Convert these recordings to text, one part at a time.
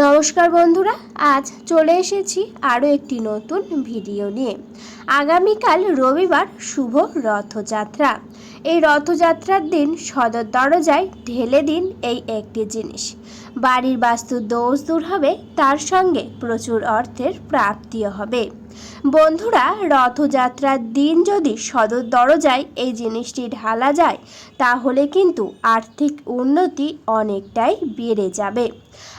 নমস্কার বন্ধুরা, আজ চলে এসেছি আরও একটি নতুন ভিডিও নিয়ে। আগামীকাল রবিবার শুভ রথযাত্রা। এই রথযাত্রার দিন সদর দরজায় ঢেলে দিন এই একটি জিনিস। বাড়ির বাস্তু দোষ দূর হবে, তার সঙ্গে প্রচুর অর্থের প্রাপ্তিও হবে। বন্ধুরা, রথযাত্রার দিন যদি সদর দরজায় এই জিনিসটি ঢালা যায়, তাহলে কিন্তু আর্থিক উন্নতি অনেকটাই বেড়ে যাবে।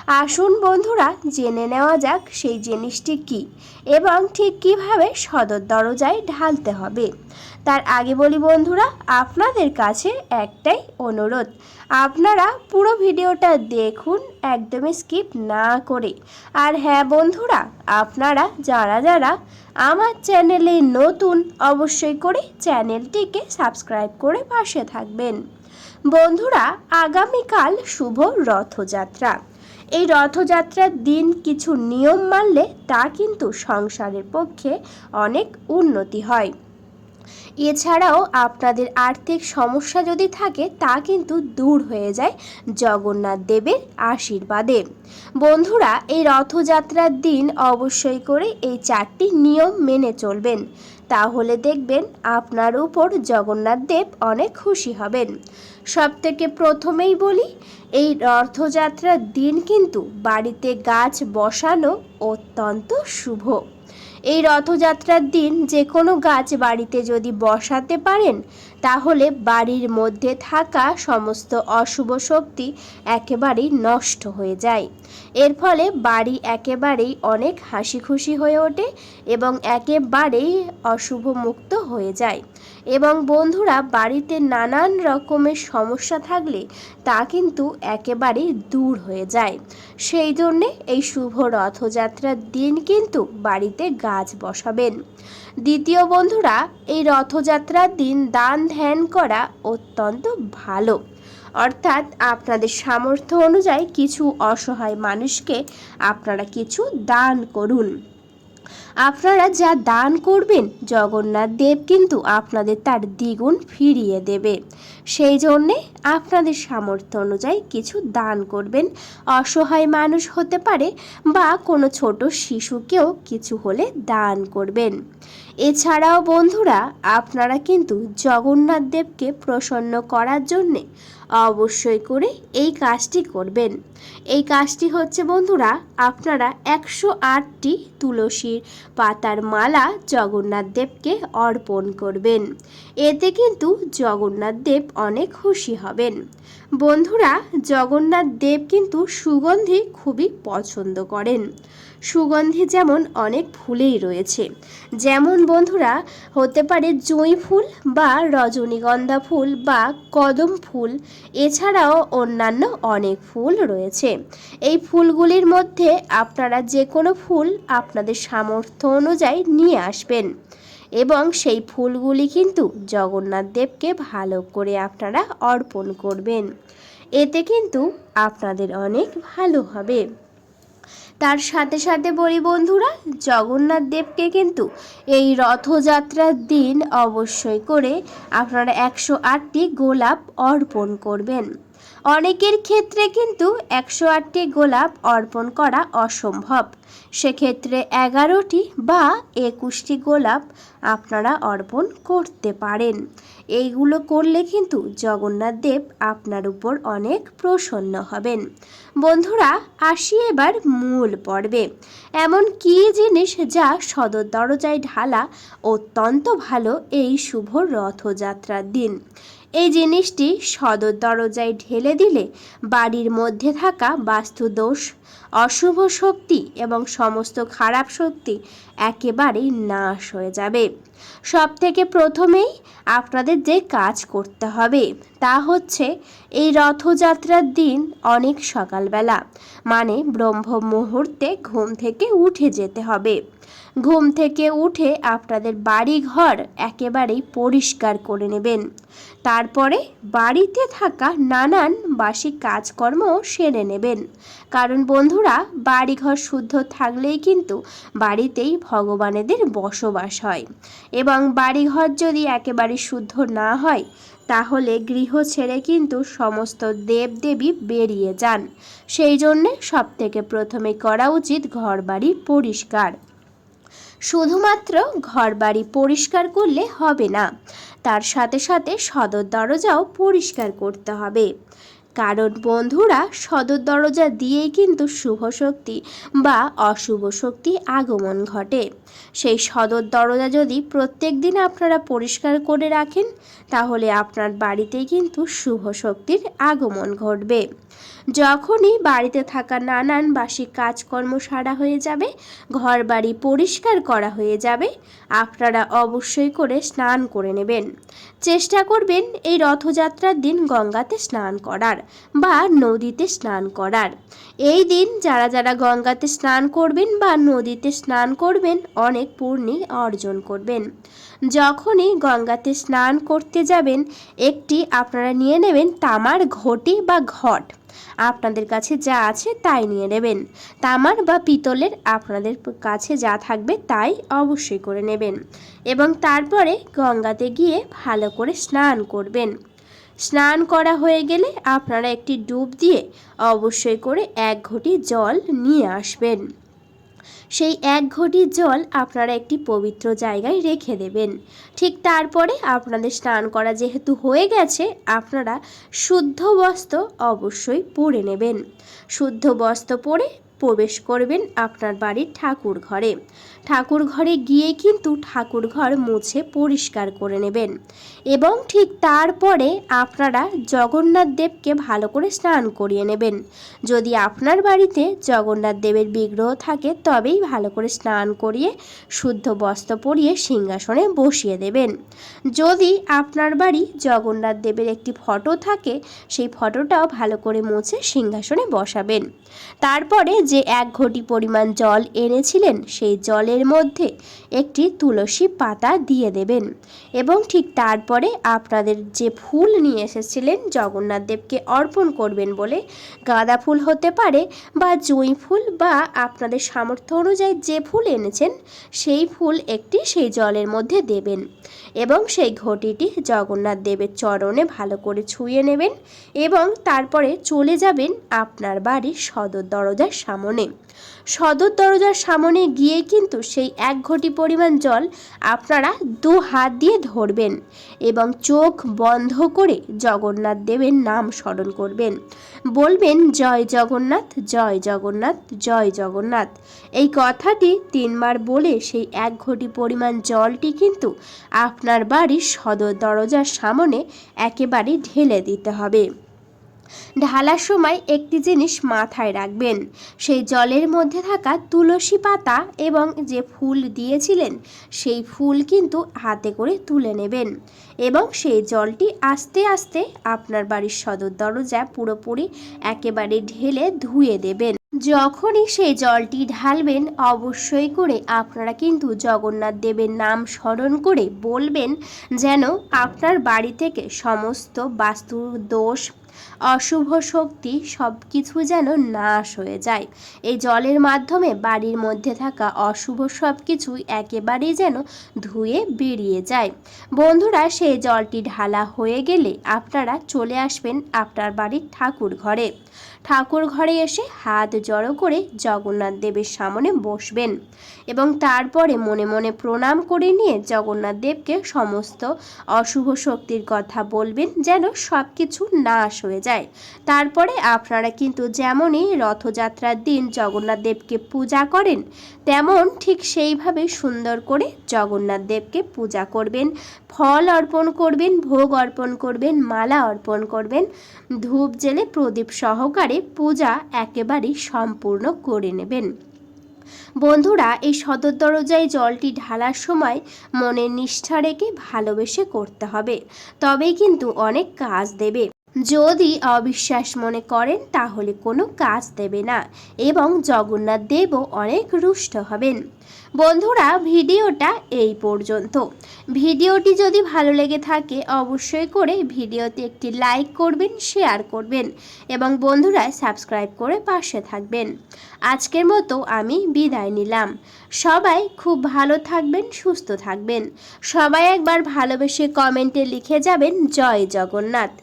আসুন বন্ধুরা, জেনে নেওয়া যাক সেই জিনিসটি কি এবং ঠিক কীভাবে সদর দরজায় ঢালতে হবে। তার আগে বলি বন্ধুরা, আপনাদের কাছে একটাই অনুরোধ। আপনারা পুরো ভিডিওটা দেখুন, একদমই স্কিপ না করে। আর হ্যাঁ বন্ধুরা, আপনারা যারা যারা আমার চ্যানেলে নতুন, অবশ্যই করে চ্যানেলটিকে সাবস্ক্রাইব করে পাশে থাকবেন। বন্ধুরা, আগামীকাল শুভ রথযাত্রা। এই রথযাত্রার দিন কিছু নিয়ম মানলে তা কিন্তু সংসারের পক্ষে অনেক উন্নতি হয়। এছাড়াও আপনাদের আর্থিক সমস্যা যদি থাকে, তা কিন্তু দূর হয়ে যায় জগন্নাথ দেবের আশীর্বাদে। বন্ধুরা, এই রথযাত্রার দিন অবশ্যই করে এই চারটি নিয়ম মেনে চলবেন। তাহলে দেখবেন আপনার উপর জগন্নাথ দেব অনেক খুশি হবেন। সব থেকে প্রথমেই বলি, এই রথযাত্রার দিন কিন্তু বাড়িতে গাছ বসানো অত্যন্ত শুভ। এই রথযাত্রার দিন যে কোনো গাছ বাড়িতে যদি বসাতে পারেন, তাহলে বাড়ির মধ্যে থাকা সমস্ত অশুভ শক্তি একেবারেই নষ্ট হয়ে যায়। এর ফলে বাড়ি একেবারেই অনেক হাসি খুশি হয়ে ওঠে এবং একেবারেই অশুভ মুক্ত হয়ে যায়। এবং বন্ধুরা বাড়িতে নানান রকমের সমস্যা থাকলে তা কিন্তু একেবারেই দূর হয়ে যায়। সেই জন্যে এই শুভ রথযাত্রার দিন কিন্তু বাড়িতে গাছ বসাবেন। দ্বিতীয় বন্ধুরা, এই রথযাত্রার দিন দান ধ্যান করা অত্যন্ত ভালো। অর্থাৎ আপনাদের সামর্থ্য অনুযায়ী কিছু অসহায় মানুষকে আপনারা কিছু দান করুন। আপনারা যা দান করবেন, জগন্নাথ দেব কিন্তু আপনাদের তার দ্বিগুণ ফিরিয়ে দেবে। সেই জন্যে আপনাদের সামর্থ্য অনুযায়ী কিছু দান করবেন। অসহায় মানুষ হতে পারে বা কোনো ছোট শিশুকেও কিছু হলে দান করবেন। এছাড়াও বন্ধুরা, আপনারা কিন্তু জগন্নাথ দেবকে প্রসন্ন করার জন্যে অবশ্যই করে এই কাজটি করবেন। এই কাজটি হচ্ছে, বন্ধুরা, আপনারা একশো আটটি তুলসীর পাতার মালা জগন্নাথ দেবকে অর্পণ করবেন। এতে কিন্তু জগন্নাথ দেব অনেক খুশি হবেন। বন্ধুরা, জগন্নাথ দেব কিন্তু সুগন্ধি খুবই পছন্দ করেন। সুগন্ধি যেমন অনেক ফুলেই রয়েছে। যেমন বন্ধুরা, হতে পারে জুঁই ফুল বা রজনীগন্ধা ফুল বা কদম ফুল। এছাড়াও অন্যান্য অনেক ফুল রয়েছে। এই ফুলগুলির মধ্যে আপনারা যে কোনো ফুল আপনাদের সামর্থ্য অনুযায়ী নিয়ে আসবেন। এবং সেই ফুলগুলি কিন্তু জগন্নাথ দেবকে ভালো করে আপনারা অর্পণ করবেন। এতে কিন্তু আপনাদের অনেক ভালো হবে। তার সাথে সাথে বলি বন্ধুরা, জগন্নাথ দেবকে কিন্তু এই রথযাত্রার দিন অবশ্যই করে আপনারা একশো আটটি গোলাপ অর্পণ করবেন। অনেকের ক্ষেত্রে কিন্তু একশো আটটি গোলাপ অর্পণ করা অসম্ভব। সেক্ষেত্রে এগারোটি বা একুশটি গোলাপ আপনারা অর্পণ করতে পারেন। এইগুলো করলে কিন্তু জগন্নাথ দেব আপনার উপর অনেক প্রসন্ন হবেন। বন্ধুরা, আসি এবার মূল পর্বে। এমন কী জিনিস যা সদর দরজায় ঢালা অত্যন্ত ভালো এই শুভ রথযাত্রার দিন? এই জিনিসটি সদর দরজায় ঢেলে দিলে বাড়ির মধ্যে থাকা বাস্তুদোষ, অশুভ শক্তি এবং সমস্ত খারাপ শক্তি একেবারেই নাশ হয়ে যাবে। সব থেকে প্রথমেই আপনাদের যে কাজ করতে হবে তা হচ্ছে এই রথযাত্রার দিন অনেক সকালবেলা মানে ব্রহ্ম মুহূর্তে ঘুম থেকে উঠে যেতে হবে। ঘুম থেকে উঠে আপনাদের বাড়ি ঘর একেবারেই পরিষ্কার করে নেবেন। তারপরে বাড়িতে থাকা নানান বাসি কাজকর্ম সেরে নেবেন। কারণ বন্ধুরা, বাড়িঘর শুদ্ধ থাকলেই কিন্তু বাড়িতেই ভগবানেদের বসবাস হয়। এবং বাড়িঘর যদি একেবারে শুদ্ধ না হয়, তাহলে গৃহ ছেড়ে কিন্তু সমস্ত দেবদেবী বেরিয়ে যান। সেই জন্যে সব থেকে প্রথমে করা উচিত ঘর বাড়ি পরিষ্কার। শুধুমাত্র ঘরবাড়ি পরিষ্কার করলে হবে না। তার সাথে সাথে সদর দরজাও পরিষ্কার করতে হবে। কারণ বন্ধুরা, সদর দরজা দিয়েই কিন্তু শুভ শক্তি বা অশুভ শক্তি আগমন ঘটে। সেই সদর দরজা যদি প্রত্যেক দিন আপনারা পরিষ্কার করে রাখেন, তাহলে আপনার বাড়িতে কিন্তু শুভ শক্তির আগমন ঘটবে। যখনই বাড়িতে থাকা নানান বাসি কাজকর্ম সারা হয়ে যাবে ঘর বাড়ি পরিষ্কার করা হয়ে যাবে, আপনারা অবশ্যই করে স্নান করে নেবেন। চেষ্টা করবেন এই রথযাত্রার দিন গঙ্গাতে স্নান করার বা নদীতে স্নান করার। এই দিন যারা যারা গঙ্গাতে স্নান করবেন বা নদীতে স্নান করবেন অনেক পূর্ণি অর্জন করবেন। যখনই গঙ্গাতে স্নান করতে যাবেন, একটি আপনারা নিয়ে নেবেন তামার ঘটি বা ঘট। আপনাদের কাছে যা আছে তাই নিয়ে নেবেন। তামার বা পিতলের আপনাদের কাছে যা থাকবে তাই অবশ্যই করে নেবেন এবং তারপরে গঙ্গাতে গিয়ে ভালো করে স্নান করবেন। স্নান করা হয়ে গেলে আপনারা একটি ডুব দিয়ে অবশ্যই করে এক ঘটি জল নিয়ে আসবেন। সেই এক ঘটি জল আপনারা একটি পবিত্র জায়গায় রেখে দেবেন। ঠিক তারপরে আপনাদের স্নান করা যেহেতু হয়ে গেছে, আপনারা শুদ্ধ বস্ত্র অবশ্যই পরে নেবেন। শুদ্ধ বস্ত্র পরে প্রবেশ করবেন আপনার বাড়ির ঠাকুর ঘরে। ঠাকুর ঘরে গিয়ে কিন্তু ঠাকুর ঘর মুছে পরিষ্কার করে নেবেন। এবং ঠিক তারপরে আপনারা জগন্নাথ দেবকে ভালো করে স্নান করিয়ে নেবেন। যদি আপনার বাড়িতে জগন্নাথ দেবের বিগ্রহ থাকে, তবেই ভালো করে স্নান করিয়ে শুদ্ধ বস্ত্র পরিয়ে সিংহাসনে বসিয়ে দেবেন। যদি আপনার বাড়ি জগন্নাথ দেবের একটি ফটো থাকে, সেই ফটোটাও ভালো করে মুছে সিংহাসনে বসাবেন। তারপরে যে এক ঘটি পরিমাণ জল এনেছিলেন, সেই জলের মধ্যে একটি তুলসী পাতা দিয়ে দেবেন। এবং ঠিক তারপরে আপনাদের যে ফুল নিয়ে এসেছিলেন, জগন্নাথ দেবকে অর্পণ করবেন বলে গাঁদা ফুল হতে পারে বা জুঁই ফুল বা আপনাদের সামর্থ্য অনুযায়ী যে ফুল এনেছেন, সেই ফুল একটি সেই জলের মধ্যে দেবেন। এবং সেই ঘটিটি জগন্নাথ দেবের চরণে ভালো করে ছুঁয়ে নেবেন এবং তারপরে চলে যাবেন আপনার বাড়ির সদর দরজার সামনে। সদর দরজার সামনে গিয়ে কিন্তু সেই এক ঘটি পরিমাণ জল আপনারা দু হাত দিয়ে ধরবেন এবং চোখ বন্ধ করে জগন্নাথ দেবের নাম স্মরণ করবেন। বলবেন, জয় জগন্নাথ জয় জগন্নাথ জয় জগন্নাথ। এই কথাটি তিনবার বলে সেই এক ঘটি পরিমাণ জলটি কিন্তু আপনার বাড়ির সদর দরজার সামনে একেবারে ঢেলে দিতে হবে। ঢালার সময় একটি জিনিস মাথায় রাখবেন। সেই জলের মধ্যে থাকা তুলসী পাতা এবং যে ফুল দিয়েছিলেন, সেই ফুল কিন্তু হাতে করে তুলে নেবেন এবং সেই জলটি আস্তে আস্তে আপনার বাড়ির সদর দরজা পুরোপুরি একেবারে ঢেলে ধুয়ে দেবেন। যখনই সেই জলটি ঢালবেন, অবশ্যই করে আপনারা কিন্তু জগন্নাথ দেবের নাম স্মরণ করে বলবেন যেন আপনার বাড়ি থেকে সমস্ত বাস্তু দোষ অশুভ শক্তি সব কিছু যেন নাশ হয়ে যায়। এই জলের মাধ্যমে বাড়ির মধ্যে থাকা অশুভ সব কিছুই একেবারেই যেন ধুয়ে বেরিয়ে যায়। বন্ধুরা, সেই জলটি ঢালা হয়ে গেলে আপনারা চলে আসবেন আপনার বাড়ির ঠাকুর ঘরে। ঠাকুর ঘরে এসে হাত জড়ো করে জগন্নাথ দেবের সামনে বসবেন এবং তারপরে মনে মনে প্রণাম করে নিয়ে জগন্নাথ দেবকে সমস্ত অশুভ শক্তির কথা বলবেন যেন সব কিছু নাশ হয়ে যায়। তারপরে আপনারা কিন্তু যেমনই রথযাত্রার দিন জগন্নাথ দেবকে পূজা করেন, তেমন ঠিক সেইভাবে সুন্দর করে জগন্নাথ দেবকে পূজা করবেন, ফল অর্পণ করবেন, ভোগ অর্পণ করবেন, মালা অর্পণ করবেন, ধূপ জেলে প্রদীপ সহকারে পূজা একেবারেই সম্পূর্ণ করে নেবেন। বন্ধুরা, এই সদর দরজায় জলটি ঢালার সময় মনে নিষ্ঠা রেখে ভালোবেসে করতে হবে, তবেই কিন্তু অনেক কাজ দেবে। যদি অবিশ্বাস মনে করেন, তাহলে কোনো কাজ দেবে না এবং জগন্নাথ দেবও অনেক রুষ্ট হবেন। বন্ধুরা, ভিডিওটা এই পর্যন্ত। ভিডিওটি যদি ভালো লেগে থাকে, অবশ্যই করে ভিডিওতে একটি লাইক করবেন, শেয়ার করবেন এবং বন্ধুরা, সাবস্ক্রাইব করে পাশে থাকবেন। আজকের মতো আমি বিদায় নিলাম। সবাই খুব ভালো থাকবেন, সুস্থ থাকবেন। সবাই একবার ভালোবেসে কমেন্টে লিখে যাবেন, জয় জগন্নাথ।